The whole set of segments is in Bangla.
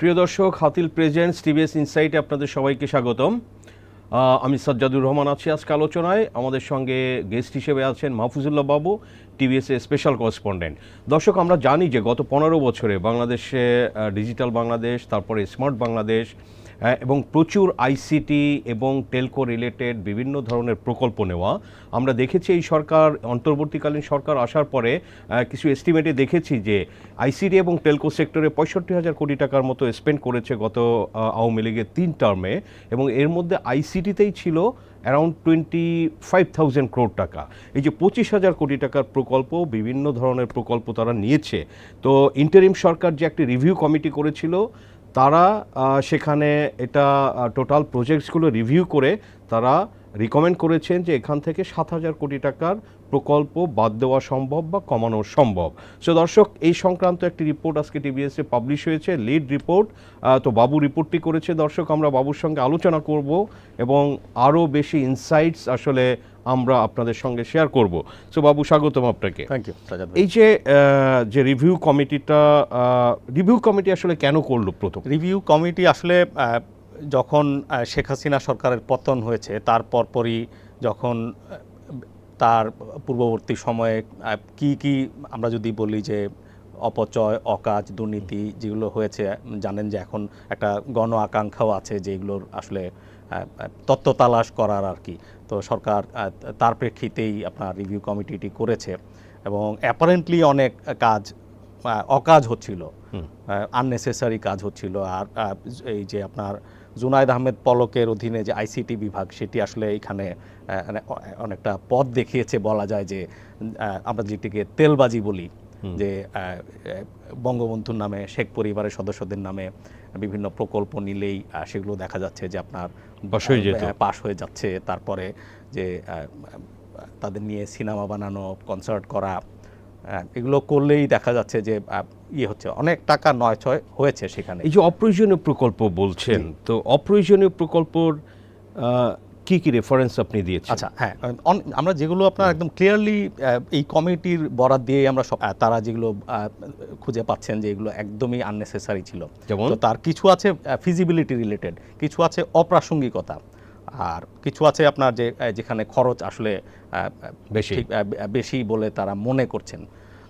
প্রিয় দর্শক, হাতিল প্রেজেন্টস, টিভিএস ইনসাইটে আপনাদের সবাইকে স্বাগতম। আমি সাজ্জাদুর রহমান আছি আজকে আলোচনায়। আমাদের সঙ্গে গেস্ট হিসেবে আছেন মাহফুজুল্লাহ বাবু টিভিএসের স্পেশাল করেসপন্ডেন্ট দর্শক, আমরা জানি যে গত পনেরো বছরে বাংলাদেশে ডিজিটাল বাংলাদেশ, তারপরে স্মার্ট বাংলাদেশ এবং প্রচুর আইসিটি এবং টেলকো রিলেটেড বিভিন্ন ধরনের প্রকল্প নেওয়া। আমরা দেখেছি এই সরকার, অন্তর্বর্তীকালীন সরকার আসার পরে কিছু এস্টিমেটে দেখেছি যে আইসিটি এবং টেলকো সেক্টরে পঁয়ষট্টি হাজার কোটি টাকার মতো স্পেন্ড করেছে গত আওয়ামী লীগের তিন টার্মে এবং এর মধ্যে আইসিটিতেই ছিল around twenty five thousand crore টাকা। এই যে পঁচিশ হাজার কোটি টাকার প্রকল্প, বিভিন্ন ধরনের প্রকল্প তারা নিয়েছে। তো ইন্টারিম সরকার যে একটি রিভিউ কমিটি করেছিল তারা সেখানে এটা টোটাল প্রজেক্টসগুলো রিভিউ করে তারা রিকমেন্ড করেছেন যে এখান থেকে সাত হাজার কোটি টাকার প্রকল্প বাদ দেওয়া সম্ভব বা কমানো সম্ভব। সো দর্শক এই সংক্রান্ত একটি রিপোর্ট আজকে টিভিএসে পাবলিশ হয়েছে লিড রিপোর্ট তো বাবু রিপোর্টটি করেছে। দর্শক আমরা বাবুর সঙ্গে আলোচনা করব এবং আরও বেশি ইনসাইটস আসলে আমরা আপনাদের সঙ্গে শেয়ার করব। সো বাবু স্বাগতম আপনাকে। থ্যাংক ইউ এই যে যে রিভিউ কমিটিটা রিভিউ কমিটি আসলে কেন করল প্রথম? রিভিউ কমিটি আসলে যখন শেখ হাসিনা সরকারের পতন হয়েছে তার পরপরই যখন তার পূর্ববর্তী সময়ে কি কি আমরা যদি বলি যে অপচয় অকাজ দুর্নীতি যেগুলো হয়েছে জানেন যে এখন একটা গণ আকাঙ্ক্ষাও আছে যেগুলোর আসলে তত্ত্ব তালাশ করার আর কি। তো সরকার তার প্রেক্ষিতেই আপনার রিভিউ কমিটিটি করেছে এবং অ্যাপারেন্টলি অনেক কাজ অকাজ হচ্ছিল আননেসেসারি কাজ হচ্ছিল। আর এই যে আপনার জুনায়দ আহমেদ পলকের অধীনে যে আইসিটি বিভাগ সেটি আসলে এখানে মানে অনেকটা পথ দেখিয়েছে বলা যায় যে আমরা যেটিকে তেলবাজি বলি যে বঙ্গবন্ধুর নামে শেখ পরিবারের সদস্যদের নামে বিভিন্ন প্রকল্প নিলেই সেগুলো দেখা যাচ্ছে যে আপনার পাশ হয়ে হয়ে যাচ্ছে। তারপরে যে তাদের নিয়ে সিনেমা বানানো কনসার্ট করা এগুলো করলেই দেখা যাচ্ছে যে ইয়ে হচ্ছে অনেক টাকা নয় ছয় হয়েছে সেখানে। এই যে অপ্রয়োজনীয় প্রকল্প বলছেন তো অপ্রয়োজনীয় প্রকল্পর কি কি রেফারেন্স আপনি দিয়েছেন? আচ্ছা হ্যাঁ আমরা যেগুলো আপনার একদম ক্লিয়ারলি এই কমিটির বরাদ দিয়ে আমরা সব তারা যেগুলো খুঁজে পাচ্ছেন যে এগুলো একদমই আননেসেসারি ছিল। যেমন? তো তার কিছু আছে ফিজিবিলিটি রিলেটেড কিছু আছে অপ্রাসঙ্গিকতা। আর কিছু আছে আপনার যে যেখানে খরচ আসলে বেশি। বেশি বলে তারা মনে করছেন।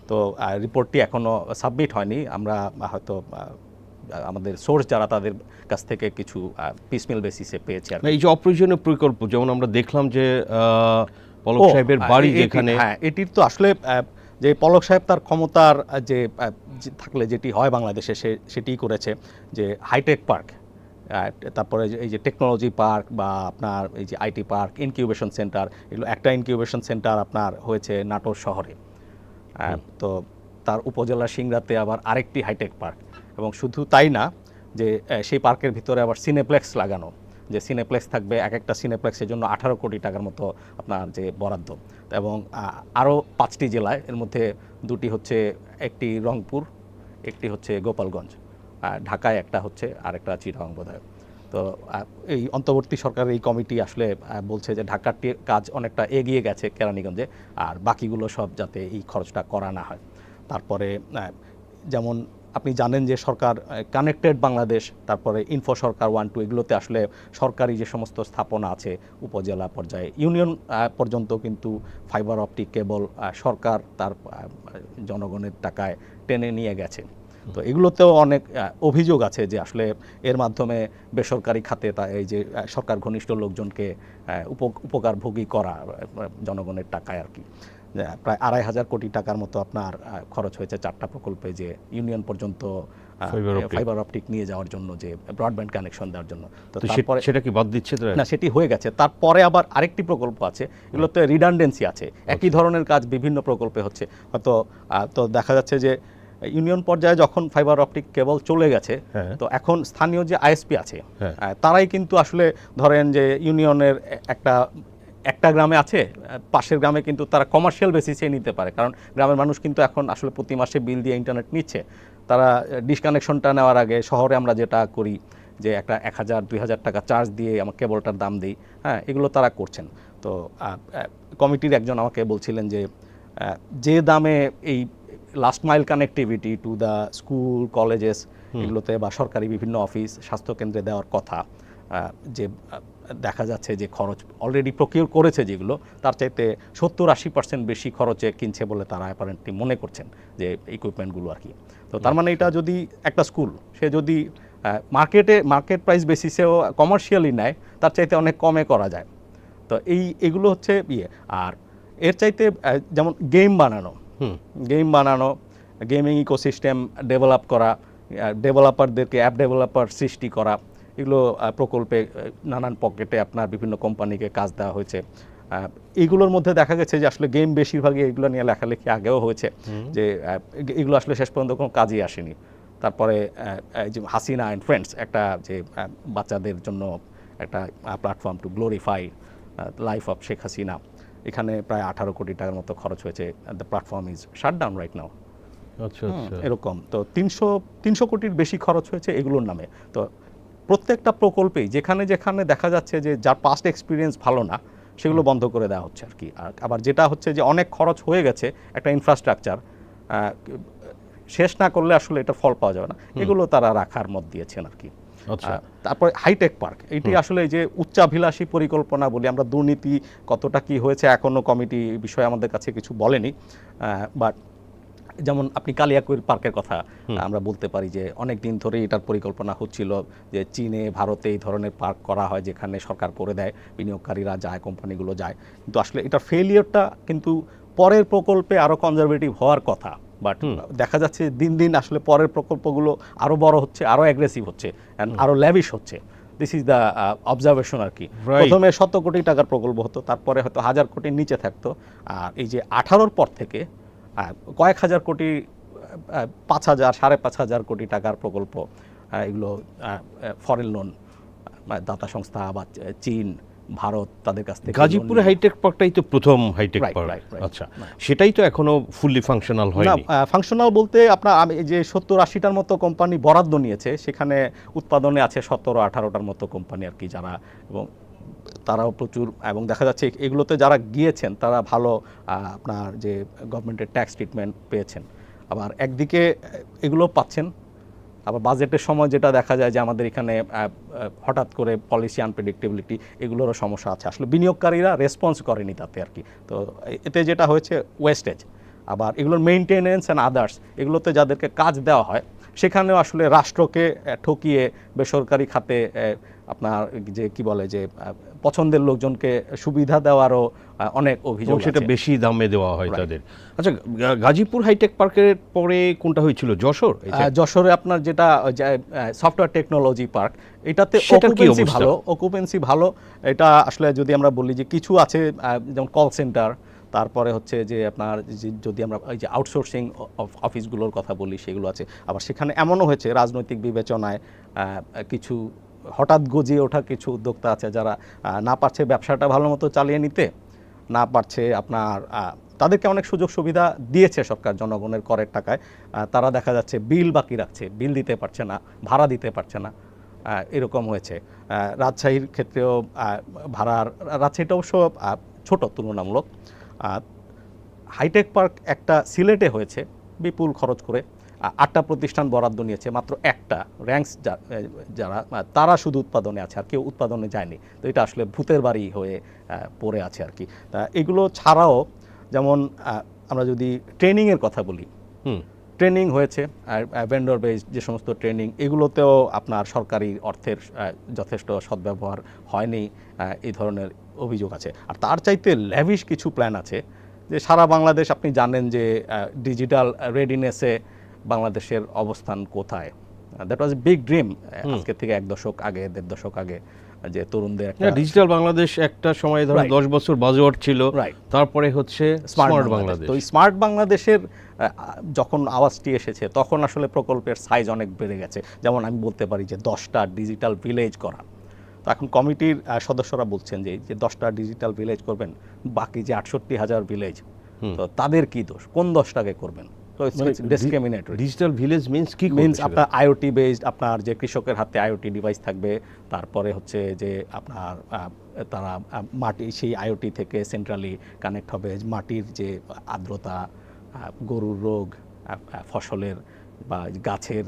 তো রিপোর্টটি এখনও সাবমিট হয়নি। আমরা হয়তো আমাদের সোর্স যারা তাদের কাছ থেকে কিছু পিসমিল বেসিসে পেয়েছে আর এই যে অপ্রয়োজনীয় প্রকল্প যেমন আমরা দেখলাম যে পলক সাহেবের বাড়ি যেখানে হ্যাঁ এটির তো আসলে যে পলক সাহেব তার ক্ষমতার যে যে থাকলে যেটি হয় বাংলাদেশে সে সেটিই করেছে যে হাইটেক পার্ক। তারপরে এই যে টেকনোলজি পার্ক বা আপনার এই যে আইটি পার্ক ইনকিউবেশন সেন্টার এগুলো একটা ইনকিউবেশন সেন্টার আপনার হয়েছে নাটোর শহরে। তো তার উপজেলা সিংড়াতে আবার আরেকটি হাইটেক পার্ক এবং শুধু তাই না যে সেই পার্কের ভিতরে আবার সিনেপ্লেক্স লাগানো যে সিনেপ্লেক্স থাকবে এক একটা সিনেপ্লেক্সের জন্য আঠারো কোটি টাকার মতো আপনার যে বরাদ্দ। এবং আরও পাঁচটি জেলায় এর মধ্যে দুটি হচ্ছে একটি রংপুর একটি হচ্ছে গোপালগঞ্জ। ঢাকায় একটা হচ্ছে আর একটা চিটাং বোধহয়। তো এই অন্তর্বর্তী সরকারের এই কমিটি আসলে বলছে যে ঢাকারটি কাজ অনেকটা এগিয়ে গেছে কেরানীগঞ্জে, আর বাকিগুলো সব যাতে এই খরচটা করা না হয়। তারপরে যেমন আপনি জানেন যে সরকার কানেক্টেড বাংলাদেশ তারপরে ইনফো সরকার ওয়ান টু এগুলোতে আসলে সরকারি যে সমস্ত স্থাপনা আছে উপজেলা পর্যায়ে, ইউনিয়ন পর্যন্ত কিন্তু ফাইবার অপটিক কেবল সরকার তার জনগণের টাকায় টেনে নিয়ে গেছে। তো এগুলোতেও অনেক অভিযোগ আছে যে আসলে এর মাধ্যমে বেসরকারি খাতে তা এই যে সরকার ঘনিষ্ঠ লোকজনকে উপকারভোগী করা জনগণের টাকায় আর কি। প্রায় আড়াই হাজার কোটি টাকার মতো আপনার খরচ হয়েছে চারটা প্রকল্পে যে ইউনিয়ন পর্যন্ত ফাইবার অপটিক নিয়ে যাওয়ার জন্য যে ব্রডব্যান্ড কানেকশন দেওয়ার জন্য। তো তারপরে সেটা কি বাদ দিচ্ছে না সেটি হয়ে গেছে। তারপরে আবার আরেকটি প্রকল্প আছে এগুলোতে রিডান্ডেন্সি আছে। একই ধরনের কাজ বিভিন্ন প্রকল্পে হচ্ছে। হয়তো তো দেখা যাচ্ছে যে ইউনিয়ন পর্যায়ে যখন ফাইবার অপটিক কেবল চলে গেছে হ্যাঁ। তো এখন স্থানীয় যে আইএসপি আছে হ্যাঁ। তারাই কিন্তু আসলে ধরেন যে ইউনিয়নের একটা একটা গ্রামে আছে পাশের গ্রামে কিন্তু তারা কমার্শিয়াল বেসিসে নিতে পারে কারণ গ্রামের মানুষ কিন্তু এখন আসলে প্রতি মাসে বিল দিয়ে ইন্টারনেট নিচ্ছে তারা ডিসকানেকশনটা নেওয়ার আগে শহরে আমরা যেটা করি যে একটা এক হাজার দুই হাজার টাকা চার্জ দিয়ে আমার কেবলটার দাম দিই হ্যাঁ এগুলো তারা করছেন তো কমিটির একজন আমাকে বলছিলেন যে যে দামে এই last mile connectivity to the school colleges এগুলোতে বা সরকারি বিভিন্ন অফিস স্বাস্থ্যকেন্দ্রে দেওয়ার কথা যে দেখা যাচ্ছে যে খরচ অলরেডি প্রকিউর করেছে যেগুলো তার চাইতে সত্তর আশি পার্সেন্ট বেশি খরচে কিনছে বলে তারা অ্যাপারেন্টলি মনে করছেন যে ইকুইপমেন্টগুলো আর কি। তো তার মানে এটা যদি একটা স্কুল সে যদি মার্কেটে মার্কেট প্রাইস বেসিসেও কমার্শিয়ালি নেয় তার চাইতে অনেক কমে করা যায়। তো এই এগুলো হচ্ছে ইয়ে। আর এর চাইতে যেমন গেম বানানো গেম বানানো গেমিং ইকোসিস্টেম ডেভেলপ করা ডেভেলপারদেরকে অ্যাপ ডেভেলপার সৃষ্টি করা এগুলো প্রকল্পে নানান পকেটে আপনার বিভিন্ন কোম্পানিকে কাজ দেওয়া হয়েছে। আহ, এইগুলোর মধ্যে দেখা গেছে যে আসলে গেম বেশিরভাগই এগুলো নিয়ে লেখালেখি আগেও হয়েছে যে এগুলো আসলে শেষ পর্যন্ত কোনো কাজই আসেনি। তারপরে এই যে হাসিনা অ্যান্ড ফ্রেন্ডস একটা যে বাচ্চাদের জন্য একটা platform to glorify life of Sheikh Hasina এখানে প্রায় আঠারো কোটি টাকার মতো খরচ হয়েছে the platform is shut down right now আচ্ছা এরকম। তো তিনশো তিনশো কোটির বেশি খরচ হয়েছে এগুলোর নামে। তো প্রত্যেকটা প্রকল্পেই যেখানে যেখানে দেখা যাচ্ছে যে যার পাস্ট এক্সপিরিয়েন্স ভালো না সেগুলো বন্ধ করে দেওয়া হচ্ছে আর কি। আর আবার যেটা হচ্ছে যে অনেক খরচ হয়ে গেছে একটা ইনফ্রাস্ট্রাকচার শেষ না করলে আসলে এটা ফল পাওয়া যাবে না। এগুলো তারা রাখার মত দিয়েছেন আর কি। তারপরে হাইটেক পার্ক এটি আসলে যে উচ্চাভিলাষী পরিকল্পনা বলি আমরা দুর্নীতি কতটা কি হয়েছে এখনও কমিটি বিষয়ে আমাদের কাছে কিছু বলেনি। বাট যেমন আপনি কালিয়াকুইর পার্কের কথা আমরা বলতে পারি যে অনেক দিন ধরে এটার পরিকল্পনা হচ্ছিল যে চীনে ভারতে এই ধরনের পার্ক করা হয় যেখানে সরকার করে দেয় বিনিয়োগকারীরা যায় কোম্পানিগুলো যায়। কিন্তু আসলে এটার ফেলিয়রটা কিন্তু পরের প্রকল্পে আরও কনজারভেটিভ হওয়ার কথা। বাট দেখা যাচ্ছে দিন দিন আসলে পরের প্রকল্পগুলো আরও বড় হচ্ছে আরও অ্যাগ্রেসিভ হচ্ছে অ্যান্ড আরও ল্যাভিশ হচ্ছে। দিস ইজ দ্য অবজারভেশন আর কি. প্রথমে শত কোটি টাকার প্রকল্প হতো তারপরে হয়তো হাজার কোটির নিচে থাকতো। আর এই যে আঠারোর পর থেকে কয়েক হাজার কোটি পাঁচ হাজার সাড়ে পাঁচ হাজার কোটি টাকার প্রকল্প এগুলো ফরেন লোন দাতা সংস্থা বা চীন ভারত তাদের কাছ থেকে গাজীপুরে হাইটেক পার্কটাই তো প্রথম হাইটেক পার্ক. আচ্ছা সেটাই তো এখনও ফুললি ফাংশনাল না হয়নি ফাংশনাল বলতে আপনার আমি যে সত্তর আশিটার মতো কোম্পানি বরাদ্দ নিয়েছে সেখানে উৎপাদনে আছে সতেরো আঠারোটার মতো কোম্পানি আর কি যারা এবং তারাও প্রচুর এবং দেখা যাচ্ছে এগুলোতে যারা গিয়েছেন তারা ভালো আপনার যে গভর্নমেন্টের ট্যাক্স ট্রিটমেন্ট পেয়েছেন। আবার একদিকে এগুলো পাচ্ছেন আবার বাজেটের সময় যেটা দেখা যায় যে আমাদের এখানে হঠাৎ করে পলিসি আনপ্রেডিক্টেবিলিটি এগুলোরও সমস্যা আছে। আসলে বিনিয়োগকারীরা রেসপন্স করেনি তাতে আর কি। তো এতে যেটা হয়েছে ওয়েস্টেজ আবার এগুলোর মেনটেনেন্স অ্যান্ড আদার্স এগুলোতে যাদেরকে কাজ দেওয়া হয়, সেখানেও আসলে রাষ্ট্রকে ঠকিয়ে বেসরকারি খাতে আপনার যে কি বলে যে পছন্দের লোকজনকে সুবিধা দেওয়ারও অনেক অভিযোগ সেটা বেশি দামে দেওয়া হয় তাদের। আচ্ছা গাজীপুর হাইটেক পার্কের পরে কোনটা হয়েছিল? যশোর? যশোরে আপনার যেটা সফটওয়্যার টেকনোলজি পার্ক এটাতে অকুপেন্সি ভালো অকুপেন্সি ভালো। এটা আসলে যদি আমরা বলি যে কিছু আছে যেমন কল সেন্টার তারপরে হচ্ছে যে আপনার যদি আমরা এই যে আউটসোর্সিং অফিসগুলোর কথা বলি সেগুলো আছে। আবার সেখানে এমনও হয়েছে রাজনৈতিক বিবেচনায় কিছু হঠাৎ গজিয়ে ওঠা কিছু উদ্যোক্তা আছে যারা না পারছে ব্যবসাটা ভালো মতো চালিয়ে নিতে, না পারছে আপনার তাদেরকে অনেক সুযোগ সুবিধা দিয়েছে সরকার জনগণের করের টাকায় তারা দেখা যাচ্ছে বিল বাকি রাখছে, বিল দিতে পারছে না, ভাড়া দিতে পারছে না এরকম হয়েছে। রাজশাহীর ক্ষেত্রেও ভাড়ার রাজশাহীটা অবশ্য ছোট তুলনামূলক হাইটেক পার্ক একটা সিলেটে হয়েছে, বিপুল খরচ করে আটটা প্রতিষ্ঠান বরাদ্দ নিয়েছে মাত্র একটা। র্যাঙ্কস যারা তারা শুধু উৎপাদনে আছে আর কেউ উৎপাদনে যায়নি। তো এটা আসলে ভূতের বাড়ি হয়ে পড়ে আছে আর কি। তা এগুলো ছাড়াও যেমন আমরা যদি ট্রেনিংয়ের কথা বলি। হুম। ট্রেনিং হয়েছে আর ভেন্ডর বেস যে সমস্ত ট্রেনিং এগুলোতেও আপনার সরকারি অর্থের যথেষ্ট সদ্ব্যবহার হয়নি এই ধরনের অভিযোগ আছে। আর তার চাইতে ল্যাভিশ কিছু প্ল্যান আছে যে সারা বাংলাদেশ আপনি জানেন যে ডিজিটাল রেডিনেসে বাংলাদেশের অবস্থান কোথায়? দ্যাট ওয়াজ বিগ ড্রিম আজকে থেকে এক দশক আগে দেড় দশক আগে যে তরুণদের একটা ডিজিটাল বাংলাদেশ একটা সময় ধরো. দশ বছর বাজেট ছিল তারপরে হচ্ছে স্মার্ট বাংলাদেশ। তো স্মার্ট বাংলাদেশের যখন আওয়াজটি এসেছে তখন আসলে প্রকল্পের সাইজ অনেক বেড়ে গেছে। যেমন আমি বলতে পারি যে দশটা ডিজিটাল ভিলেজ করা। তো এখন কমিটির আহ, সদস্যরা বলছেন যে যে দশটা ডিজিটাল ভিলেজ করবেন বাকি যে আটষট্টি হাজার ভিলেজ তো তাদের কি দোষ? কোন দশটাকে করবেন? ডিসক্রিমিনেটরি ডিজিটাল ভিলেজ মিন্স কি মিনস আপনার আইওটি বেসড আপনার যে কৃষকের হাতে আইওটি ডিভাইস থাকবে তারপরে হচ্ছে যে আপনার তারা মাটি সেই আইওটি থেকে সেন্ট্রালি কানেক্ট হবে মাটির যে আর্দ্রতা গরুর রোগ ফসলের বা গাছের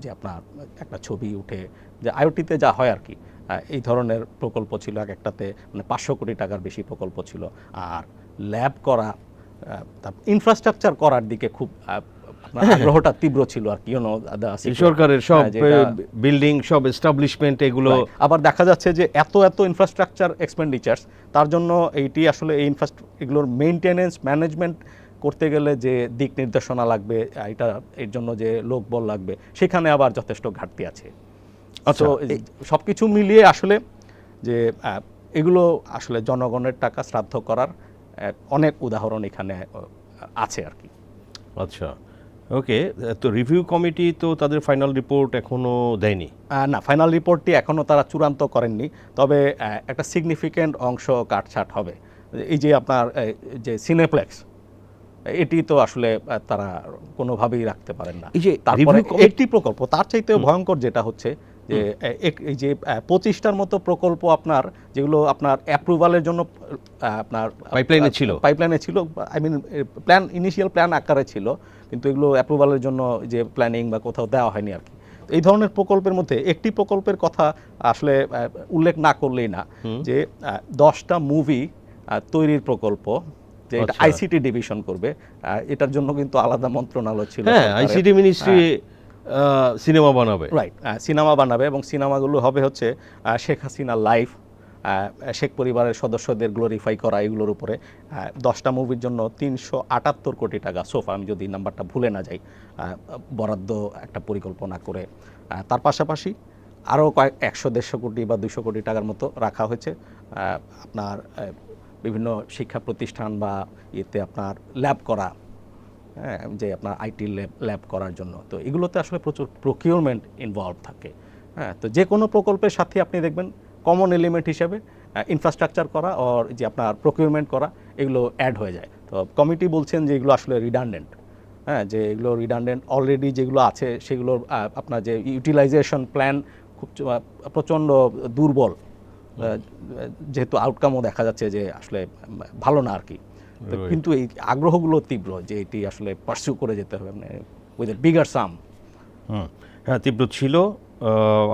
যে আপনার একটা ছবি উঠে যে আইওটিতে যা হয় আর কি এই ধরনের প্রকল্প ছিল এক একটাতে মানে পাঁচশো কোটি টাকার বেশি প্রকল্প ছিল। আর ল্যাব করা ইনফ্রাস্ট্রাকচার করার দিকে খুব আগ্রহটা তীব্র ছিল আর কি এই সরকারের সব হ্যাঁ, বিল্ডিং সব এস্টাবলিশমেন্ট এগুলো আবার দেখা যাচ্ছে যে এত এত ইনফ্রাস্ট্রাকচার এক্সপেন্ডিচার্স তার জন্য এইটি আসলে এই ইনফ্রাস্ট্রাকচার এগুলোর মেইনটেনেন্স ম্যানেজমেন্ট করতে গেলে যে দিক নির্দেশনা লাগবে এটা এর জন্য যে লোকবল লাগবে সেখানে আবার যথেষ্ট ঘাটতি আছে। আচ্ছা, তো সব কিছু মিলিয়ে আসলে যে এগুলো আসলে জনগণের টাকা শ্রাদ্ধ করার অনেক উদাহরণ এখানে আছে আর কি। আচ্ছা ওকে তো রিভিউ কমিটি তো তাদের ফাইনাল রিপোর্ট এখনও দেয়নি? না ফাইনাল রিপোর্টটি এখনও তারা চূড়ান্ত করেননি তবে একটা সিগনিফিক্যান্ট অংশ কাটছাট হবে। এই যে আপনার যে সিনেপ্লেক্স এটি তো আসলে তারা কোনোভাবেই রাখতে পারেন না। এই যে একটি প্রকল্প তার চাইতেও ভয়ঙ্কর যেটা হচ্ছে যে এই যে পঁচিশটার মতো প্রকল্প আপনার যেগুলো আপনার অ্যাপ্রুভালের জন্য আপনার এ ছিল। পাইপলাইনে ছিল I mean plan initial plan আকারে ছিল কিন্তু এগুলো অ্যাপ্রুভালের জন্য যে প্ল্যানিং বা কোথাও দেওয়া হয়নি আর কি এই ধরনের প্রকল্পের মধ্যে একটি প্রকল্পের কথা আসলে উল্লেখ না করলেই না যে দশটা মুভি তৈরির প্রকল্প যে এটা আচ্ছা। আইসিটি ডিভিশন করবে এটার জন্য কিন্তু আলাদা মন্ত্রণালয় ছিল হ্যাঁ আইসিটি মিনিস্ট্রি সিনেমা বানাবে। রাইট সিনেমা বানাবে এবং সিনেমাগুলো হবে হচ্ছে শেখ হাসিনা লাইফ শেখ পরিবারের সদস্যদের গ্লোরিফাই করা এগুলোর উপরে। দশটা মুভির জন্য তিনশো আটাত্তর কোটি টাকা সোফা আমি যদি নাম্বারটা ভুলে না যাই বরাদ্দ একটা পরিকল্পনা করে। তার পাশাপাশি আরও কয়েক, একশো, দেড়শো কোটি বা দুশো কোটি টাকার মতো রাখা হয়েছে। আপনার বিভিন্ন শিক্ষা প্রতিষ্ঠান বা ইয়েতে আপনার ল্যাব করা হ্যাঁ যে আপনার আইটি ল্যাব ল্যাব করার জন্য। তো এগুলোতে আসলে প্রচুর প্রকিউরমেন্ট ইনভলভ থাকে। হ্যাঁ তো যে কোনো প্রকল্পের সাথে আপনি দেখবেন কমন এলিমেন্ট হিসেবে ইনফ্রাস্ট্রাকচার করা আর যে আপনার প্রকিউরমেন্ট করা, এগুলো অ্যাড হয়ে যায়। তো কমিটি বলছেন যে এগুলো আসলে রিডান্ডেন্ট হ্যাঁ যে এগুলো রিডান্ডেন্ট অলরেডি যেগুলো আছে, সেগুলোর আপনার যে ইউটিলাইজেশন প্ল্যান খুব প্রচণ্ড দুর্বল। যেহেতু আউটকামও দেখা যাচ্ছে যে আসলে ভালো না আর কি. কিন্তু এই আগ্রহগুলো তীব্র যে এটি আসলে পার্সিউ করে যেতে হবে মানে উইথ এ বিগার সাম হ্যাঁ তীব্র ছিল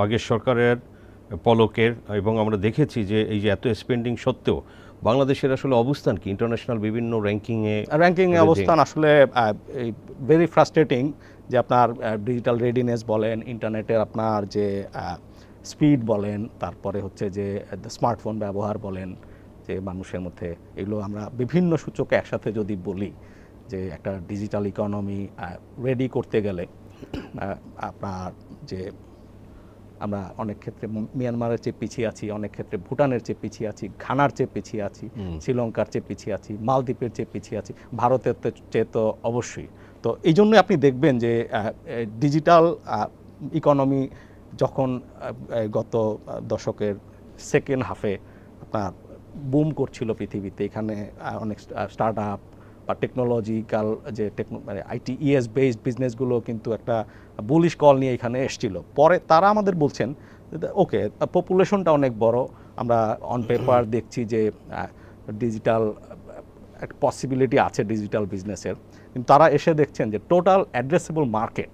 আগের সরকারের পলকের এবং আমরা দেখেছি যে এই যে এত স্পেন্ডিং সত্ত্বেও বাংলাদেশের আসলে অবস্থান কি? ইন্টারন্যাশনাল বিভিন্ন র্যাঙ্কিংয়ে র্যাঙ্কিং Ranking. অবস্থান আসলে ভেরি ফ্রাস্ট্রেটিং যে আপনার ডিজিটাল রেডিনেস বলেন ইন্টারনেটের আপনার যে স্পিড বলেন তারপরে হচ্ছে যে স্মার্টফোন ব্যবহার বলেন যে মানুষের মধ্যে এগুলো আমরা বিভিন্ন সূচকে একসাথে যদি বলি যে একটা ডিজিটাল ইকোনমি রেডি করতে গেলে আপনার যে আমরা অনেক ক্ষেত্রে মিয়ানমারের চেয়ে পিছিয়ে আছি অনেক ক্ষেত্রে ভুটানের চেয়ে পিছিয়ে আছি ঘানার চেয়ে পিছিয়ে আছি শ্রীলঙ্কার চেয়ে পিছিয়ে আছি মালদ্বীপের চেয়ে পিছিয়ে আছি ভারতের তো চেয়ে তো অবশ্যই। তো এই জন্য আপনি দেখবেন যে ডিজিটাল ইকোনমি যখন গত দশকের সেকেন্ড হাফে আপনার বুম করছিল পৃথিবীতে। এখানে অনেক স্টার্ট আপ বা টেকনোলজিক্যাল যে মানে আইটি ইএস বেসড বিজনেসগুলো কিন্তু একটা বুলিশ কল নিয়ে এখানে এসছিল। পরে তারা আমাদের বলছেন ওকে পপুলেশনটা অনেক বড়। আমরা অন পেপার দেখছি যে ডিজিটাল একটা পসিবিলিটি আছে ডিজিটাল বিজনেসের কিন্তু তারা এসে দেখছেন যে টোটাল অ্যাড্রেসেবল মার্কেট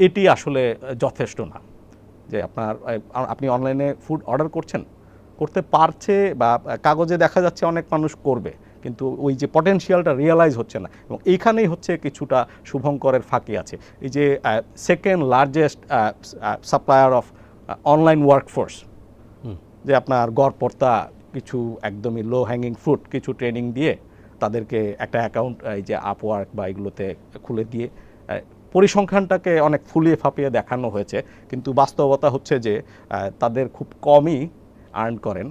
এটি আসলে যথেষ্ট না। যে আপনার আপনি অনলাইনে ফুড অর্ডার করছেন করতে পারছে বা কাগজে দেখা যাচ্ছে অনেক মানুষ করবে কিন্তু ওই যে পটেনশিয়ালটা রিয়েলাইজ হচ্ছে না এবং এইখানেই হচ্ছে কিছুটা শুভঙ্করের ফাঁকি আছে। এই যে second largest supplier of online workforce যে আপনার গড়পর্তা কিছু একদমই লো হ্যাঙ্গিং ফ্রুট কিছু ট্রেনিং দিয়ে তাদেরকে একটা অ্যাকাউন্ট এই যে আপওয়ার্ক বা এগুলোতে খুলে দিয়ে পরিসংখ্যানটাকে অনেক ফুলিয়ে ফাঁপিয়ে দেখানো হয়েছে। কিন্তু বাস্তবতা হচ্ছে যে তাদের খুব কমই আর্ন করেন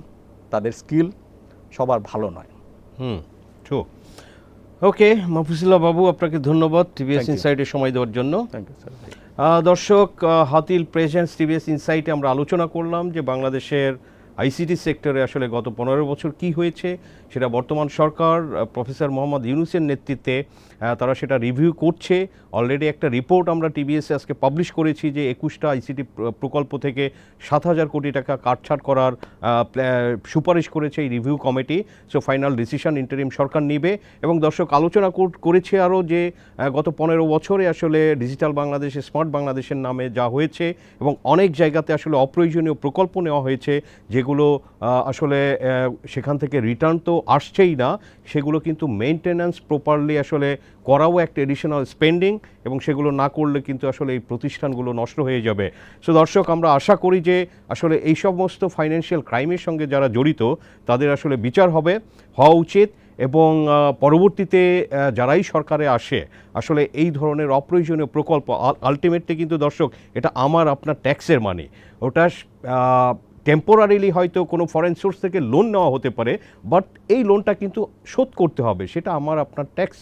তাদের স্কিল সবার ভালো নয়। হুম ট্রু ওকে মাহফুজুল্লাহ বাবু আপনাকে ধন্যবাদ টিভিএস ইনসাইটে সময় দেওয়ার জন্য। থ্যাংক ইউ স্যার দর্শক হাতিল প্রেজেন্স টিভিএস ইনসাইটে আমরা আলোচনা করলাম যে বাংলাদেশের আইসিটি সেক্টরে আসলে গত পনেরো বছর কি হয়েছে সেটা বর্তমান সরকার প্রফেসর মোহাম্মদ ইউনুসের নেতৃত্বে তারা সেটা রিভিউ করছে। অলরেডি একটা রিপোর্ট আমরা টিবিএসে আজকে পাবলিশ করেছি যে একুশটা আইসিটি প্রকল্প থেকে সাত হাজার কোটি টাকা কাটছাট করার সুপারিশ করেছে এই review committee so final decision interim সরকার নিবে। এবং দর্শক, আলোচনা কর- করেছে আরও যে গত পনেরো বছরে আসলে ডিজিটাল বাংলাদেশে স্মার্ট বাংলাদেশের নামে যা হয়েছে এবং অনেক জায়গাতে আসলে অপ্রয়োজনীয় প্রকল্প নেওয়া হয়েছে যেগুলো আসলে সেখান থেকে রিটার্ন তো আসছেই না, সেগুলো কিন্তু মেনটেন্যান্স প্রপারলি আসলে করাও একটা এডিশনাল স্পেন্ডিং এবং সেগুলো না করলে কিন্তু আসলে এই প্রতিষ্ঠানগুলো নষ্ট হয়ে যাবে। সো দর্শক, আমরা আশা করি যে আসলে এই সমস্ত ফাইন্যান্সিয়াল ক্রাইমের সঙ্গে যারা জড়িত, তাদের আসলে বিচার হবে, হওয়া উচিত এবং পরবর্তীতে যারাই সরকারে আসে, আসলে এই ধরনের অপ্রয়োজনীয় প্রকল্প আলটিমেটলি কিন্তু দর্শক, এটা আমার, আপনার ট্যাক্সের মানি ওটা টেম্পোরারিলি হয়তো কোনো ফরেন সোর্স থেকে লোন নেওয়া হতে পারে বাট এই লোনটা কিন্তু শোধ করতে হবে, সেটা আমার আপনার ট্যাক্স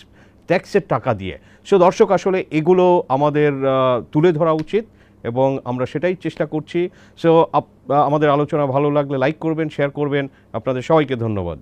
ট্যাক্সের টাকা দিয়ে। সো দর্শক, আসলে এগুলো আমাদের তুলে ধরা উচিত এবং আমরা সেটাই চেষ্টা করছি। সো আমাদের আলোচনা ভালো লাগলে লাইক করবেন শেয়ার করবেন। আপনাদের সবাইকে ধন্যবাদ।